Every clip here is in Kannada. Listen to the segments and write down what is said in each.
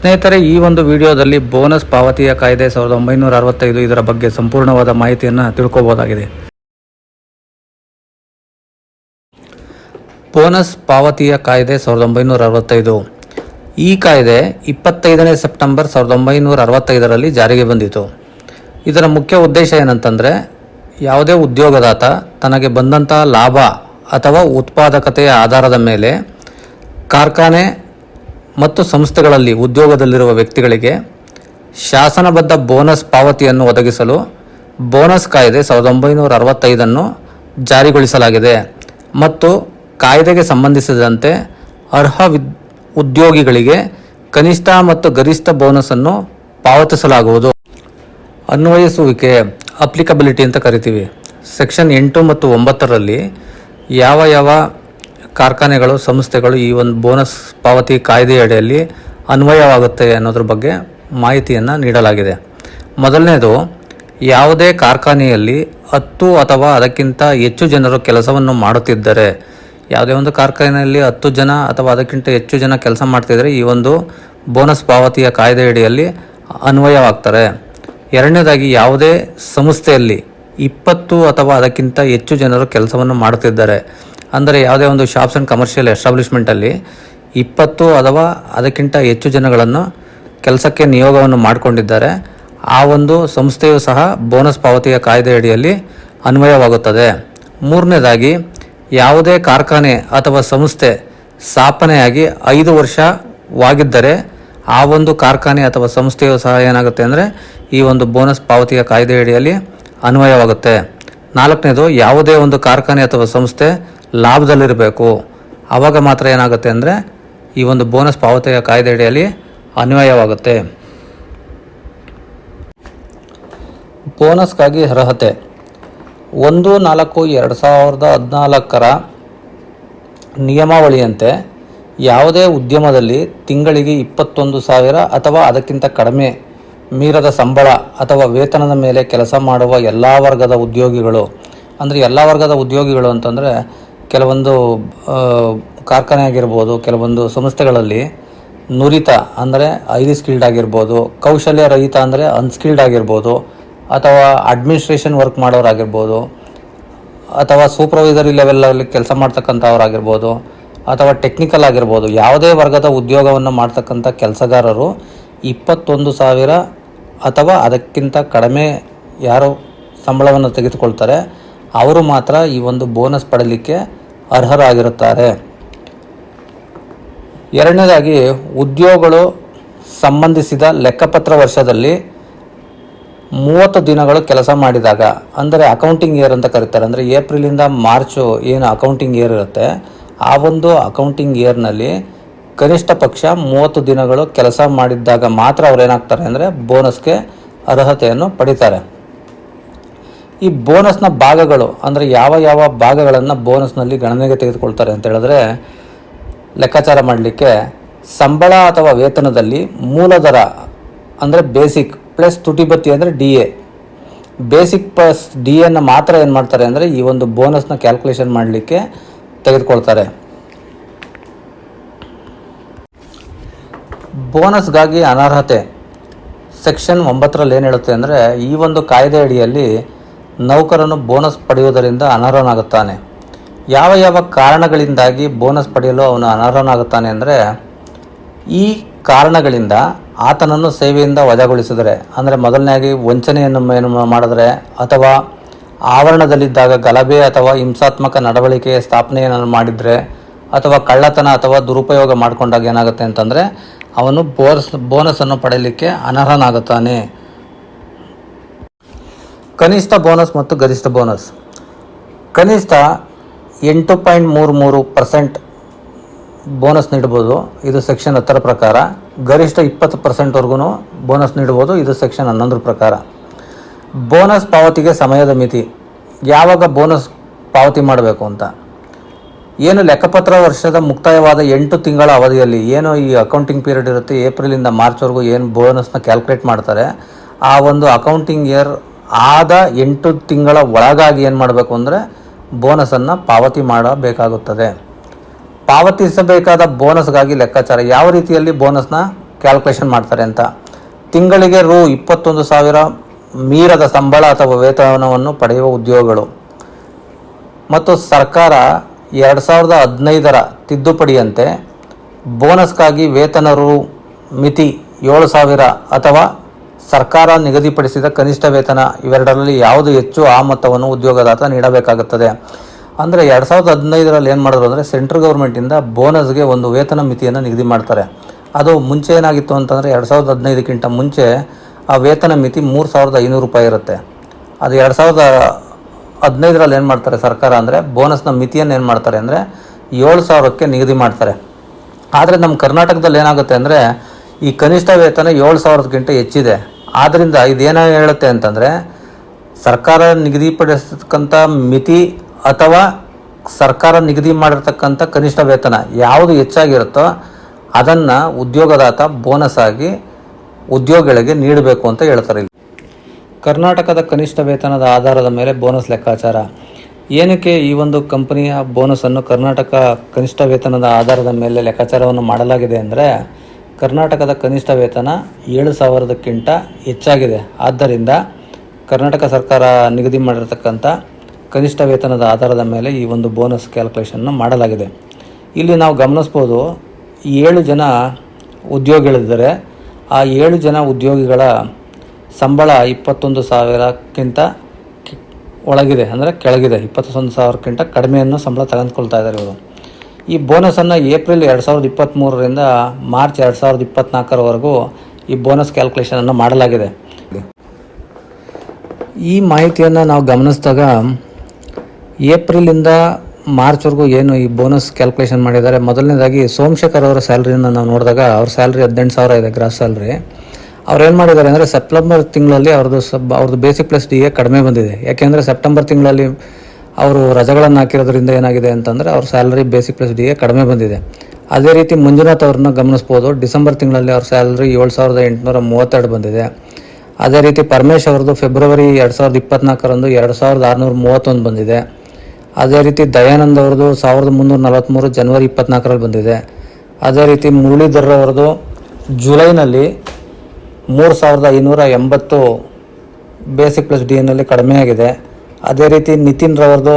ಸ್ನೇಹಿತರೆ, ಈ ಒಂದು ವಿಡಿಯೋದಲ್ಲಿ ಬೋನಸ್ ಪಾವತಿಯ ಕಾಯ್ದೆ ಸಾವಿರದ ಒಂಬೈನೂರ ಅರವತ್ತೈದು ಇದರ ಬಗ್ಗೆ ಸಂಪೂರ್ಣವಾದ ಮಾಹಿತಿಯನ್ನು ತಿಳ್ಕೋಬಹುದಾಗಿದೆ ಬೋನಸ್ ಪಾವತಿಯ ಕಾಯ್ದೆ ಸಾವಿರದ ಒಂಬೈನೂರ ಅರವತ್ತೈದು. ಈ ಕಾಯ್ದೆ ಇಪ್ಪತ್ತೈದನೇ ಸೆಪ್ಟೆಂಬರ್ ಸಾವಿರದ ಒಂಬೈನೂರ ಅರವತ್ತೈದರಲ್ಲಿ ಜಾರಿಗೆ ಬಂದಿತು. ಇದರ ಮುಖ್ಯ ಉದ್ದೇಶ ಏನಂತಂದರೆ, ಯಾವುದೇ ಉದ್ಯೋಗದಾತ ತನಗೆ ಬಂದಂತಹ ಲಾಭ ಅಥವಾ ಉತ್ಪಾದಕತೆಯ ಆಧಾರದ ಮೇಲೆ ಕಾರ್ಖಾನೆ ಮತ್ತು ಸಂಸ್ಥೆಗಳಲ್ಲಿ ಉದ್ಯೋಗದಲ್ಲಿರುವ ವ್ಯಕ್ತಿಗಳಿಗೆ ಶಾಸನಬದ್ಧ ಬೋನಸ್ ಪಾವತಿಯನ್ನು ಒದಗಿಸಲು ಬೋನಸ್ ಕಾಯ್ದೆ ಸಾವಿರದ ಒಂಬೈನೂರ ಅರವತ್ತೈದನ್ನು ಜಾರಿಗೊಳಿಸಲಾಗಿದೆ ಮತ್ತು ಕಾಯ್ದೆಗೆ ಸಂಬಂಧಿಸಿದಂತೆ ಅರ್ಹ ಉದ್ಯೋಗಿಗಳಿಗೆ ಕನಿಷ್ಠ ಮತ್ತು ಗರಿಷ್ಠ ಬೋನಸನ್ನು ಪಾವತಿಸಲಾಗುವುದು. ಅನ್ವಯಿಸುವಿಕೆ ಅಪ್ಲಿಕಬಿಲಿಟಿ ಅಂತ ಕರಿತೀವಿ. ಸೆಕ್ಷನ್ ಎಂಟು ಮತ್ತು ಒಂಬತ್ತರಲ್ಲಿ ಯಾವ ಯಾವ ಕಾರ್ಖಾನೆಗಳು, ಸಂಸ್ಥೆಗಳು ಈ ಒಂದು ಬೋನಸ್ ಪಾವತಿ ಕಾಯ್ದೆಯಡಿಯಲ್ಲಿ ಅನ್ವಯವಾಗುತ್ತೆ ಅನ್ನೋದ್ರ ಬಗ್ಗೆ ಮಾಹಿತಿಯನ್ನು ನೀಡಲಾಗಿದೆ. ಮೊದಲನೇದು, ಯಾವುದೇ ಕಾರ್ಖಾನೆಯಲ್ಲಿ ಹತ್ತು ಅಥವಾ ಅದಕ್ಕಿಂತ ಹೆಚ್ಚು ಜನರು ಕೆಲಸವನ್ನು ಮಾಡುತ್ತಿದ್ದರೆ, ಯಾವುದೇ ಒಂದು ಕಾರ್ಖಾನೆಯಲ್ಲಿ ಹತ್ತು ಜನ ಅಥವಾ ಅದಕ್ಕಿಂತ ಹೆಚ್ಚು ಜನ ಕೆಲಸ ಮಾಡ್ತಿದ್ದರೆ ಈ ಒಂದು ಬೋನಸ್ ಪಾವತಿಯ ಕಾಯ್ದೆಯಡಿಯಲ್ಲಿ ಅನ್ವಯವಾಗ್ತಾರೆ. ಎರಡನೇದಾಗಿ, ಯಾವುದೇ ಸಂಸ್ಥೆಯಲ್ಲಿ ಇಪ್ಪತ್ತು ಅಥವಾ ಅದಕ್ಕಿಂತ ಹೆಚ್ಚು ಜನರು ಕೆಲಸವನ್ನು ಮಾಡುತ್ತಿದ್ದಾರೆ ಅಂದರೆ ಯಾವುದೇ ಒಂದು ಶಾಪ್ಸ್ ಆ್ಯಂಡ್ ಕಮರ್ಷಿಯಲ್ ಎಸ್ಟಾಬ್ಲಿಷ್ಮೆಂಟಲ್ಲಿ ಇಪ್ಪತ್ತು ಅಥವಾ ಅದಕ್ಕಿಂತ ಹೆಚ್ಚು ಜನಗಳನ್ನು ಕೆಲಸಕ್ಕೆ ನಿಯೋಗವನ್ನು ಮಾಡಿಕೊಂಡಿದ್ದಾರೆ. ಆ ಒಂದು ಸಂಸ್ಥೆಯು ಸಹ ಬೋನಸ್ ಪಾವತಿಯ ಕಾಯ್ದೆಯಡಿಯಲ್ಲಿ ಅನ್ವಯವಾಗುತ್ತದೆ. ಮೂರನೇದಾಗಿ, ಯಾವುದೇ ಕಾರ್ಖಾನೆ ಅಥವಾ ಸಂಸ್ಥೆ ಸ್ಥಾಪನೆಯಾಗಿ ಐದು ವರ್ಷವಾಗಿದ್ದರೆ ಆ ಒಂದು ಕಾರ್ಖಾನೆ ಅಥವಾ ಸಂಸ್ಥೆಯು ಸಹ ಏನಾಗುತ್ತೆ ಅಂದರೆ ಈ ಒಂದು ಬೋನಸ್ ಪಾವತಿಯ ಕಾಯ್ದೆಯಡಿಯಲ್ಲಿ ಅನ್ವಯವಾಗುತ್ತೆ. ನಾಲ್ಕನೇದು, ಯಾವುದೇ ಒಂದು ಕಾರ್ಖಾನೆ ಅಥವಾ ಸಂಸ್ಥೆ ಲಾಭದಲ್ಲಿರಬೇಕು. ಆವಾಗ ಮಾತ್ರ ಏನಾಗುತ್ತೆ ಅಂದರೆ ಈ ಒಂದು ಬೋನಸ್ ಪಾವತಿಯ ಕಾಯ್ದೆಯಡಿಯಲ್ಲಿ ಅನ್ವಯವಾಗುತ್ತೆ. ಬೋನಸ್ಗಾಗಿ ಅರ್ಹತೆ. ಒಂದು, ನಾಲ್ಕು, ಎರಡು ಸಾವಿರದ ಹದಿನಾಲ್ಕರ ನಿಯಮಾವಳಿಯಂತೆ ಯಾವುದೇ ಉದ್ಯಮದಲ್ಲಿ ತಿಂಗಳಿಗೆ ಇಪ್ಪತ್ತೊಂದು ಸಾವಿರ ಅಥವಾ ಅದಕ್ಕಿಂತ ಕಡಿಮೆ ಮೀರದ ಸಂಬಳ ಅಥವಾ ವೇತನದ ಮೇಲೆ ಕೆಲಸ ಮಾಡುವ ಎಲ್ಲ ವರ್ಗದ ಉದ್ಯೋಗಿಗಳು, ಅಂದರೆ ಎಲ್ಲ ವರ್ಗದ ಉದ್ಯೋಗಿಗಳು ಅಂತಂದರೆ ಕೆಲವೊಂದು ಕಾರ್ಖಾನೆ ಆಗಿರ್ಬೋದು ಕೆಲವೊಂದು ಸಂಸ್ಥೆಗಳಲ್ಲಿ ನುರಿತ ಅಂದರೆ ಹೈಲಿ ಸ್ಕಿಲ್ಡ್ ಆಗಿರ್ಬೋದು, ಕೌಶಲ್ಯ ರಹಿತ ಅಂದರೆ ಅನ್ಸ್ಕಿಲ್ಡ್ ಆಗಿರ್ಬೋದು, ಅಥವಾ ಅಡ್ಮಿನಿಸ್ಟ್ರೇಷನ್ ವರ್ಕ್ ಮಾಡೋರಾಗಿರ್ಬೋದು, ಅಥವಾ ಸೂಪರ್ವೈಸರಿ ಲೆವೆಲಲ್ಲಿ ಕೆಲಸ ಮಾಡ್ತಕ್ಕಂಥವ್ರಾಗಿರ್ಬೋದು, ಅಥವಾ ಟೆಕ್ನಿಕಲ್ ಆಗಿರ್ಬೋದು, ಯಾವುದೇ ವರ್ಗದ ಉದ್ಯೋಗವನ್ನು ಮಾಡ್ತಕ್ಕಂಥ ಕೆಲಸಗಾರರು ಇಪ್ಪತ್ತೊಂದು ಸಾವಿರ ಅಥವಾ ಅದಕ್ಕಿಂತ ಕಡಿಮೆ ಯಾರು ಸಂಬಳವನ್ನು ತೆಗೆದುಕೊಳ್ತಾರೆ. ಅವರು ಮಾತ್ರ ಈ ಒಂದು ಬೋನಸ್ ಪಡೀಲಿಕ್ಕೆ ಅರ್ಹರಾಗಿರುತ್ತಾರೆ. ಎರಡನೇದಾಗಿ, ಉದ್ಯೋಗಗಳು ಸಂಬಂಧಿಸಿದ ಲೆಕ್ಕಪತ್ರ ವರ್ಷದಲ್ಲಿ ಮೂವತ್ತು ದಿನಗಳು ಕೆಲಸ ಮಾಡಿದಾಗ, ಅಂದರೆ ಅಕೌಂಟಿಂಗ್ ಇಯರ್ ಅಂತ ಕರೀತಾರೆ, ಅಂದರೆ ಏಪ್ರಿಲಿಂದ ಮಾರ್ಚು ಏನು ಅಕೌಂಟಿಂಗ್ ಇಯರ್ ಇರುತ್ತೆ, ಆ ಒಂದು ಅಕೌಂಟಿಂಗ್ ಇಯರ್ನಲ್ಲಿ ಕನಿಷ್ಠ ಪಕ್ಷ ಮೂವತ್ತು ದಿನಗಳು ಕೆಲಸ ಮಾಡಿದ್ದಾಗ ಮಾತ್ರ ಅವ್ರು ಏನಾಗ್ತಾರೆ ಅಂದರೆ ಬೋನಸ್ಗೆ ಅರ್ಹತೆಯನ್ನು ಪಡಿತಾರೆ. ಈ ಬೋನಸ್ನ ಭಾಗಗಳು, ಅಂದರೆ ಯಾವ ಯಾವ ಭಾಗಗಳನ್ನು ಬೋನಸ್ನಲ್ಲಿ ಗಣನೆಗೆ ತೆಗೆದುಕೊಳ್ತಾರೆ ಅಂತ ಹೇಳಿದ್ರೆ, ಲೆಕ್ಕಾಚಾರ ಮಾಡಲಿಕ್ಕೆ ಸಂಬಳ ಅಥವಾ ವೇತನದಲ್ಲಿ ಮೂಲ ದರ ಅಂದರೆ ಬೇಸಿಕ್ ಪ್ಲಸ್ ತುಟಿಬತ್ತಿ ಅಂದರೆ D A basic plus D ಎನ ಮಾತ್ರ ಏನು ಮಾಡ್ತಾರೆ ಅಂದರೆ ಈ ಒಂದು ಬೋನಸ್ನ ಕ್ಯಾಲ್ಕುಲೇಷನ್ ಮಾಡಲಿಕ್ಕೆ ತೆಗೆದುಕೊಳ್ತಾರೆ. ಬೋನಸ್ಗಾಗಿ ಅನರ್ಹತೆ. ಸೆಕ್ಷನ್ ಒಂಬತ್ತರಲ್ಲಿ ಏನು ಹೇಳುತ್ತೆ ಅಂದರೆ ಈ ಒಂದು ಕಾಯ್ದೆ ಅಡಿಯಲ್ಲಿ ನೌಕರನು ಬೋನಸ್ ಪಡೆಯುವುದರಿಂದ ಅನರ್ಹನಾಗುತ್ತಾನೆ. ಯಾವ ಯಾವ ಕಾರಣಗಳಿಂದಾಗಿ ಬೋನಸ್ ಪಡೆಯಲು ಅವನು ಅನರ್ಹನಾಗುತ್ತಾನೆ ಅಂದರೆ, ಈ ಕಾರಣಗಳಿಂದ ಆತನನ್ನು ಸೇವೆಯಿಂದ ವಜಾಗೊಳಿಸಿದರೆ, ಅಂದರೆ ಮೊದಲನೆಯಾಗಿ ವಂಚನೆಯನ್ನು ಏನು ಮಾಡಿದರೆ, ಅಥವಾ ಆವರಣದಲ್ಲಿದ್ದಾಗ ಗಲಭೆ ಅಥವಾ ಹಿಂಸಾತ್ಮಕ ನಡವಳಿಕೆಯ ಸ್ಥಾಪನೆಯನ್ನು ಮಾಡಿದರೆ, ಅಥವಾ ಕಳ್ಳತನ ಅಥವಾ ದುರುಪಯೋಗ ಮಾಡಿಕೊಂಡಾಗ ಏನಾಗುತ್ತೆ ಅಂತಂದರೆ, ಅವನು ಬೋನಸ್ ಬೋನಸನ್ನು ಪಡೆಯಲಿಕ್ಕೆ ಅನರ್ಹನಾಗುತ್ತಾನೆ. ಕನಿಷ್ಠ ಬೋನಸ್ ಮತ್ತು ಗರಿಷ್ಠ ಬೋನಸ್. ಕನಿಷ್ಠ ಎಂಟು ಪಾಯಿಂಟ್ ಮೂರು ಮೂರು ಪರ್ಸೆಂಟ್ ಬೋನಸ್ ನೀಡ್ಬೋದು. ಇದು ಸೆಕ್ಷನ್ ಹತ್ತರ ಪ್ರಕಾರ. ಗರಿಷ್ಠ ಇಪ್ಪತ್ತು ಪರ್ಸೆಂಟ್ವರೆಗೂ ಬೋನಸ್ ನೀಡ್ಬೋದು. ಇದು ಸೆಕ್ಷನ್ ಹನ್ನೊಂದರ ಪ್ರಕಾರ. ಬೋನಸ್ ಪಾವತಿಗೆ ಸಮಯದ ಮಿತಿ. ಯಾವಾಗ ಬೋನಸ್ ಪಾವತಿ ಮಾಡಬೇಕು ಅಂತ. ಏನು ಲೆಕ್ಕಪತ್ರ ವರ್ಷದ ಮುಕ್ತಾಯವಾದ ಎಂಟು ತಿಂಗಳ ಅವಧಿಯಲ್ಲಿ ಏನು ಈ ಅಕೌಂಟಿಂಗ್ ಪೀರಿಯಡ್ ಇರುತ್ತೆ, ಏಪ್ರಿಲಿಂದ ಮಾರ್ಚ್ವರೆಗೂ ಏನು ಬೋನಸ್ನ ಕ್ಯಾಲ್ಕುಲೇಟ್ ಮಾಡ್ತಾರೆ, ಆ ಒಂದು ಅಕೌಂಟಿಂಗ್ ಇಯರ್ ಆದ ಎಂಟು ತಿಂಗಳ ಒಳಗಾಗಿ ಏನು ಮಾಡಬೇಕು ಅಂದರೆ ಬೋನಸನ್ನು ಪಾವತಿ ಮಾಡಬೇಕಾಗುತ್ತದೆ. ಪಾವತಿಸಬೇಕಾದ ಬೋನಸ್ಗಾಗಿ ಲೆಕ್ಕಾಚಾರ. ಯಾವ ರೀತಿಯಲ್ಲಿ ಬೋನಸ್ನ ಕ್ಯಾಲ್ಕುಲೇಷನ್ ಮಾಡ್ತಾರೆ ಅಂತ? ತಿಂಗಳಿಗೆ ರು ಇಪ್ಪತ್ತೊಂದು ಸಾವಿರ ಮೀರದ ಸಂಬಳ ಅಥವಾ ವೇತನವನ್ನು ಪಡೆಯುವ ಉದ್ಯೋಗಗಳು. ಮತ್ತು ಸರ್ಕಾರ ಎರಡು ಸಾವಿರದ ಹದಿನೈದರ ತಿದ್ದುಪಡಿಯಂತೆ ಬೋನಸ್ಗಾಗಿ ವೇತನ ರು ಮಿತಿ ಏಳು ಸಾವಿರ ಅಥವಾ ಸರ್ಕಾರ ನಿಗದಿಪಡಿಸಿದ ಕನಿಷ್ಠ ವೇತನ ಇವೆರಡರಲ್ಲಿ ಯಾವುದು ಹೆಚ್ಚು ಆ ಮೊತ್ತವನ್ನು ಉದ್ಯೋಗದಾತ ನೀಡಬೇಕಾಗುತ್ತದೆ. ಅಂದರೆ ಎರಡು ಸಾವಿರದ ಹದಿನೈದರಲ್ಲಿ ಏನು ಮಾಡಿದ್ರು ಅಂದರೆ ಸೆಂಟ್ರಲ್ ಗೌರ್ಮೆಂಟಿಂದ ಬೋನಸ್ಗೆ ಒಂದು ವೇತನ ಮಿತಿಯನ್ನು ನಿಗದಿ ಮಾಡ್ತಾರೆ. ಅದು ಮುಂಚೆ ಏನಾಗಿತ್ತು ಅಂತಂದರೆ ಎರಡು ಸಾವಿರದ ಹದಿನೈದಕ್ಕಿಂತ ಮುಂಚೆ ಆ ವೇತನ ಮಿತಿ ಮೂರು ಸಾವಿರದ ಐನೂರು ರೂಪಾಯಿ ಇರುತ್ತೆ. ಅದು ಎರಡು ಸಾವಿರದ ಹದಿನೈದರಲ್ಲಿ ಏನು ಮಾಡ್ತಾರೆ ಸರ್ಕಾರ ಅಂದರೆ ಬೋನಸ್ನ ಮಿತಿಯನ್ನು ಏನು ಮಾಡ್ತಾರೆ ಅಂದರೆ ಏಳು ಸಾವಿರಕ್ಕೆ ನಿಗದಿ ಮಾಡ್ತಾರೆ. ಆದರೆ ನಮ್ಮ ಕರ್ನಾಟಕದಲ್ಲಿ ಏನಾಗುತ್ತೆ ಅಂದರೆ ಈ ಕನಿಷ್ಠ ವೇತನ ಏಳು ಸಾವಿರದಕ್ಕಿಂತ ಹೆಚ್ಚಿದೆ. ಆದ್ದರಿಂದ ಇದೇನೋ ಹೇಳುತ್ತೆ ಅಂತಂದರೆ ಸರ್ಕಾರ ನಿಗದಿಪಡಿಸ್ತಕ್ಕಂಥ ಮಿತಿ ಅಥವಾ ಸರ್ಕಾರ ನಿಗದಿ ಮಾಡಿರ್ತಕ್ಕಂಥ ಕನಿಷ್ಠ ವೇತನ ಯಾವುದು ಹೆಚ್ಚಾಗಿರುತ್ತೋ ಅದನ್ನು ಉದ್ಯೋಗದಾತ ಬೋನಸ್ ಆಗಿ ಉದ್ಯೋಗಿಗಳಿಗೆ ನೀಡಬೇಕು ಅಂತ ಹೇಳ್ತಾರೆ ಇಲ್ಲಿ. ಕರ್ನಾಟಕದ ಕನಿಷ್ಠ ವೇತನದ ಆಧಾರದ ಮೇಲೆ ಬೋನಸ್ ಲೆಕ್ಕಾಚಾರ. ಏನಕ್ಕೆ ಈ ಒಂದು ಕಂಪನಿಯ ಬೋನಸನ್ನು ಕರ್ನಾಟಕ ಕನಿಷ್ಠ ವೇತನದ ಆಧಾರದ ಮೇಲೆ ಲೆಕ್ಕಾಚಾರವನ್ನು ಮಾಡಲಾಗಿದೆ ಅಂದರೆ ಕರ್ನಾಟಕದ ಕನಿಷ್ಠ ವೇತನ ಏಳು ಸಾವಿರದಕ್ಕಿಂತ ಹೆಚ್ಚಾಗಿದೆ. ಆದ್ದರಿಂದ ಕರ್ನಾಟಕ ಸರ್ಕಾರ ನಿಗದಿ ಮಾಡಿರತಕ್ಕಂಥ ಕನಿಷ್ಠ ವೇತನದ ಆಧಾರದ ಮೇಲೆ ಈ ಒಂದು ಬೋನಸ್ ಕ್ಯಾಲ್ಕುಲೇಷನ್ನ ಮಾಡಲಾಗಿದೆ. ಇಲ್ಲಿ ನಾವು ಗಮನಿಸ್ಬೋದು ಏಳು ಜನ ಉದ್ಯೋಗಿಗಳಿದ್ದರೆ. ಆ ಏಳು ಜನ ಉದ್ಯೋಗಿಗಳ ಸಂಬಳ ಇಪ್ಪತ್ತೊಂದು ಸಾವಿರಕ್ಕಿಂತ ಒಳಗಿದೆ, ಅಂದರೆ ಕೆಳಗಿದೆ. ಇಪ್ಪತ್ತೊಂದು ಸಾವಿರಕ್ಕಿಂತ ಕಡಿಮೆಯನ್ನು ಸಂಬಳ ತೆಗೆದುಕೊಳ್ತಾ ಇದ್ದಾರೆ ಇವರು. ಈ ಬೋನಸನ್ನು ಏಪ್ರಿಲ್ ಎರಡು ಸಾವಿರದ ಇಪ್ಪತ್ತ್ಮೂರರಿಂದ ಮಾರ್ಚ್ ಎರಡು ಸಾವಿರದ ಇಪ್ಪತ್ತ್ನಾಲ್ಕರವರೆಗೂ ಈ ಬೋನಸ್ ಕ್ಯಾಲ್ಕುಲೇಷನನ್ನು ಮಾಡಲಾಗಿದೆ. ಈ ಮಾಹಿತಿಯನ್ನು ನಾವು ಗಮನಿಸಿದಾಗ ಏಪ್ರಿಲಿಂದ ಮಾರ್ಚ್ವರೆಗೂ ಏನು ಈ ಬೋನಸ್ ಕ್ಯಾಲ್ಕುಲೇಷನ್ ಮಾಡಿದ್ದಾರೆ? ಮೊದಲನೇದಾಗಿ ಸೋಮಶೇಖರ್ ಅವರ ಸ್ಯಾಲ್ರಿಯನ್ನು ನಾವು ನೋಡಿದಾಗ ಅವ್ರ ಸ್ಯಾಲ್ರಿ ಹದಿನೆಂಟು ಸಾವಿರ ಇದೆ ಗ್ರಾಸ್ ಸ್ಯಾಲ್ರಿ ಅವ್ರು ಏನು ಮಾಡಿದ್ದಾರೆ ಅಂದರೆ ಸೆಪ್ಟೆಂಬರ್ ತಿಂಗಳಲ್ಲಿ ಅವ್ರದ್ದು ಸಬ್ ಅವ್ರದ್ದು ಬೇಸಿಕ್ ಪ್ಲಸ್ ಡಿ ಎ ಕಡಿಮೆ ಬಂದಿದೆ. ಯಾಕೆಂದರೆ ಸೆಪ್ಟೆಂಬರ್ ತಿಂಗಳಲ್ಲಿ ಅವರು ರಜೆಗಳನ್ನು ಹಾಕಿರೋದ್ರಿಂದ ಏನಾಗಿದೆ ಅಂತಂದರೆ ಅವ್ರ salary basic plus D A ಕಡಿಮೆ ಬಂದಿದೆ. ಅದೇ ರೀತಿ ಮಂಜುನಾಥ್ ಅವ್ರನ್ನ ಗಮನಿಸ್ಬೋದು, ಡಿಸೆಂಬರ್ ತಿಂಗಳಲ್ಲಿ ಅವ್ರ ಸ್ಯಾಲ್ರಿ ಏಳು ಸಾವಿರದ ಎಂಟುನೂರ ಮೂವತ್ತೆರಡು ಬಂದಿದೆ. ಅದೇ ರೀತಿ ಪರಮೇಶ್ ಅವ್ರದ್ದು ಫೆಬ್ರವರಿ ಎರಡು ಸಾವಿರದ ಇಪ್ಪತ್ನಾಲ್ಕರಂದು ಎರಡು ಸಾವಿರದ ಆರುನೂರ ಮೂವತ್ತೊಂದು ಬಂದಿದೆ. ಅದೇ ರೀತಿ ದಯಾನಂದ್ ಅವ್ರದ್ದು ಸಾವಿರದ ಮುನ್ನೂರ ನಲವತ್ತ್ಮೂರು ಜನವರಿ ಇಪ್ಪತ್ನಾಲ್ಕರಲ್ಲಿ ಬಂದಿದೆ. ಅದೇ ರೀತಿ ಮುರಳೀಧರ್ ಅವ್ರದ್ದು ಜುಲೈನಲ್ಲಿ ಮೂರು ಸಾವಿರದ ಐನೂರ ಎಂಬತ್ತು ಬೇಸಿಕ್ ಪ್ಲಸ್ ಡಿ ಎನ್ನಲ್ಲಿ ಕಡಿಮೆ ಆಗಿದೆ ಅದೇ ರೀತಿ ನಿತಿನ್ ರವರದು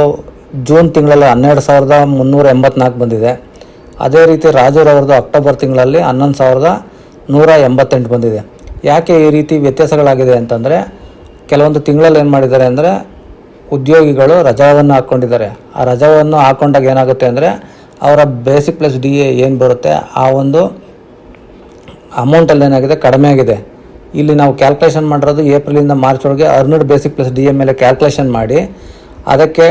ಜೂನ್ ತಿಂಗಳಲ್ಲಿ ಹನ್ನೆರಡು ಸಾವಿರದ ಮುನ್ನೂರ ಎಂಬತ್ನಾಲ್ಕು ಬಂದಿದೆ. ಅದೇ ರೀತಿ ರಾಜುರವ್ರದ್ದು ಅಕ್ಟೋಬರ್ ತಿಂಗಳಲ್ಲಿ ಹನ್ನೊಂದು ಸಾವಿರದ ನೂರ ಎಂಬತ್ತೆಂಟು ಬಂದಿದೆ. ಯಾಕೆ ಈ ರೀತಿ ವ್ಯತ್ಯಾಸಗಳಾಗಿದೆ ಅಂತಂದರೆ, ಕೆಲವೊಂದು ತಿಂಗಳಲ್ಲಿ ಏನು ಮಾಡಿದ್ದಾರೆ ಅಂದರೆ, ಉದ್ಯೋಗಿಗಳು ರಜಾವನ್ನು ಹಾಕ್ಕೊಂಡಿದ್ದಾರೆ. ಆ ರಜಾವನ್ನು ಹಾಕ್ಕೊಂಡಾಗ ಏನಾಗುತ್ತೆ ಅಂದರೆ, ಅವರ ಬೇಸಿಕ್ ಪ್ಲಸ್ ಡಿ ಎ ಏನು ಬರುತ್ತೆ, ಆ ಒಂದು ಅಮೌಂಟಲ್ಲಿ ಏನಾಗಿದೆ, ಕಡಿಮೆ ಆಗಿದೆ. ಇಲ್ಲಿ ನಾವು ಕ್ಯಾಲ್ಕುಲೇಷನ್ ಮಾಡಿರೋದು ಏಪ್ರಿಲಿಂದ ಮಾರ್ಚ್ ಒಳಗೆ earned basic plus D A ಮೇಲೆ ಕ್ಯಾಲ್ಕುಲೇಷನ್ ಮಾಡಿ, ಅದಕ್ಕೆ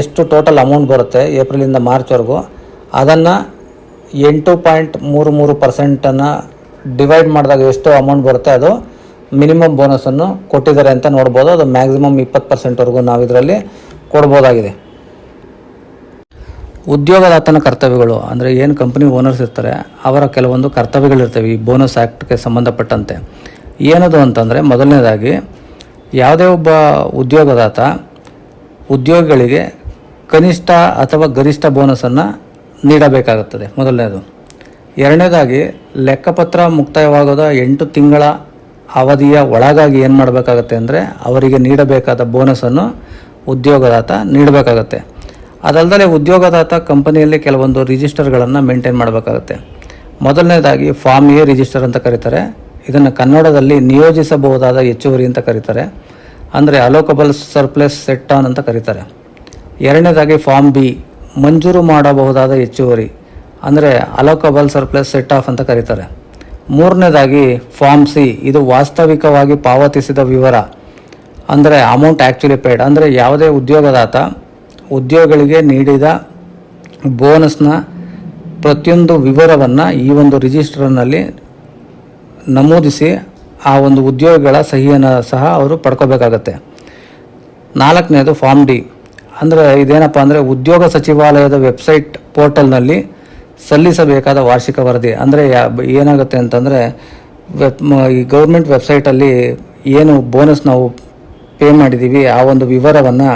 ಎಷ್ಟು ಟೋಟಲ್ ಅಮೌಂಟ್ ಬರುತ್ತೆ ಏಪ್ರಿಲಿಂದ ಮಾರ್ಚ್ವರೆಗೂ ಅದನ್ನು ಎಂಟು ಪಾಯಿಂಟ್ ಮೂರು ಮೂರು ಪರ್ಸೆಂಟನ್ನು ಡಿವೈಡ್ ಮಾಡಿದಾಗ ಎಷ್ಟು ಅಮೌಂಟ್ ಬರುತ್ತೆ ಅದು ಮಿನಿಮಮ್ ಬೋನಸನ್ನು ಕೊಟ್ಟಿದ್ದಾರೆ ಅಂತ ನೋಡ್ಬೋದು, ಅದು ಮ್ಯಾಕ್ಸಿಮಮ್ ಇಪ್ಪತ್ತು ಪರ್ಸೆಂಟ್ವರೆಗೂ ನಾವು ಇದರಲ್ಲಿ ಕೊಡ್ಬೋದಾಗಿದೆ. ಉದ್ಯೋಗದಾತನ ಕರ್ತವ್ಯಗಳು, ಅಂದರೆ ಏನು ಕಂಪ್ನಿ ಓನರ್ಸ್ ಇರ್ತಾರೆ, ಅವರ ಕೆಲವೊಂದು ಕರ್ತವ್ಯಗಳಿರ್ತವೆ ಈ ಬೋನಸ್ ಆ್ಯಕ್ಟ್ಗೆ ಸಂಬಂಧಪಟ್ಟಂತೆ. ಏನದು ಅಂತಂದರೆ ಮೊದಲನೇದಾಗಿ ಯಾವುದೇ ಒಬ್ಬ ಉದ್ಯೋಗದಾತ ಉದ್ಯೋಗಿಗಳಿಗೆ ಕನಿಷ್ಠ ಅಥವಾ ಗರಿಷ್ಠ ಬೋನಸನ್ನು ನೀಡಬೇಕಾಗುತ್ತದೆ. ಮೊದಲನೇದು. ಎರಡನೇದಾಗಿ ಲೆಕ್ಕಪತ್ರ ಮುಕ್ತಾಯವಾಗೋದ ಎಂಟು ತಿಂಗಳ ಅವಧಿಯ ಒಳಗಾಗಿ ಏನು ಮಾಡಬೇಕಾಗತ್ತೆ ಅಂದರೆ ಅವರಿಗೆ ನೀಡಬೇಕಾದ ಬೋನಸನ್ನು ಉದ್ಯೋಗದಾತ ನೀಡಬೇಕಾಗತ್ತೆ. ಅದಲ್ಲದೆ ಉದ್ಯೋಗದಾತ ಕಂಪನಿಯಲ್ಲಿ ಕೆಲವೊಂದು ರಿಜಿಸ್ಟರ್ಗಳನ್ನು ಮೇಂಟೈನ್ ಮಾಡಬೇಕಾಗತ್ತೆ. ಮೊದಲನೇದಾಗಿ ಫಾರ್ಮ್ ಎ ರಿಜಿಸ್ಟರ್ ಅಂತ ಕರೀತಾರೆ. ಇದನ್ನು ಕನ್ನಡದಲ್ಲಿ ನಿಯೋಜಿಸಬಹುದಾದ ಹೆಚ್ಚುವರಿ ಅಂತ ಕರೀತಾರೆ. ಅಂದರೆ ಅಲೋಕಬಲ್ ಸರ್ಪ್ಲಸ್ ಸೆಟ್ ಆನ್ ಅಂತ ಕರೀತಾರೆ. ಎರಡನೇದಾಗಿ ಫಾರ್ಮ್ ಬಿ, ಮಂಜೂರು ಮಾಡಬಹುದಾದ ಹೆಚ್ಚುವರಿ, ಅಂದರೆ ಅಲೋಕಬಲ್ ಸರ್ಪ್ಲಸ್ ಸೆಟ್ ಆಫ್ ಅಂತ ಕರೀತಾರೆ. ಮೂರನೇದಾಗಿ ಫಾರ್ಮ್ ಸಿ, ಇದು ವಾಸ್ತವಿಕವಾಗಿ ಪಾವತಿಸಿದ ವಿವರ, ಅಂದರೆ ಅಮೌಂಟ್ ಆ್ಯಕ್ಚುಲಿ ಪೇಯ್ಡ್ ಅಂದರೆ ಯಾವುದೇ ಉದ್ಯೋಗದಾತ ಉದ್ಯೋಗಿಗಳಿಗೆ ನೀಡಿದ ಬೋನಸ್ನ ಪ್ರತಿಯೊಂದು ವಿವರವನ್ನು ಈ ಒಂದು ರಿಜಿಸ್ಟರ್ನಲ್ಲಿ ನಮೂದಿಸಿ ಆ ಒಂದು ಉದ್ಯೋಗಿಗಳ ಸಹಿಯನ್ನು ಸಹ ಅವರು ಪಡ್ಕೋಬೇಕಾಗತ್ತೆ. ನಾಲ್ಕನೇದು ಫಾರ್ಮ್ ಡಿ. ಅಂದರೆ ಇದೇನಪ್ಪ ಅಂದರೆ ಉದ್ಯೋಗ ಸಚಿವಾಲಯದ ವೆಬ್ಸೈಟ್ ಪೋರ್ಟಲ್ನಲ್ಲಿ ಸಲ್ಲಿಸಬೇಕಾದ ವಾರ್ಷಿಕ ವರದಿ. ಅಂದರೆ ಏನಾಗುತ್ತೆ ಅಂತಂದರೆ ವೆಬ್ ಈ ಗೌರ್ಮೆಂಟ್ ವೆಬ್ಸೈಟಲ್ಲಿ ಏನು ಬೋನಸ್ ನಾವು ಪೇ ಮಾಡಿದ್ದೀವಿ ಆ ಒಂದು ವಿವರವನ್ನು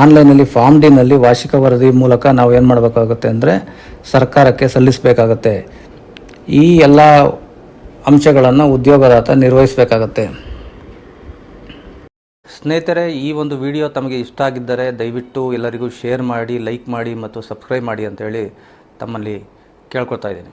ಆನ್ಲೈನಲ್ಲಿ ಫಾರ್ಮ್ ಡಿನಲ್ಲಿ ವಾರ್ಷಿಕ ವರದಿ ಮೂಲಕ ನಾವು ಏನು ಮಾಡಬೇಕಾಗುತ್ತೆ ಅಂದರೆ ಸರ್ಕಾರಕ್ಕೆ ಸಲ್ಲಿಸಬೇಕಾಗತ್ತೆ. ಈ ಎಲ್ಲ ಅಂಶಗಳನ್ನು ಉದ್ಯೋಗದಾತ ನಿರ್ವಹಿಸಬೇಕಾಗತ್ತೆ. ಸ್ನೇಹಿತರೆ, ಈ ಒಂದು ವಿಡಿಯೋ ತಮಗೆ ಇಷ್ಟ ಆಗಿದ್ದರೆ ದಯವಿಟ್ಟು ಎಲ್ಲರಿಗೂ ಶೇರ್ ಮಾಡಿ, ಲೈಕ್ ಮಾಡಿ ಮತ್ತು ಸಬ್ಸ್ಕ್ರೈಬ್ ಮಾಡಿ ಅಂತೇಳಿ ತಮ್ಮಲ್ಲಿ ಕೇಳ್ಕೊಳ್ತಾ ಇದ್ದೀನಿ.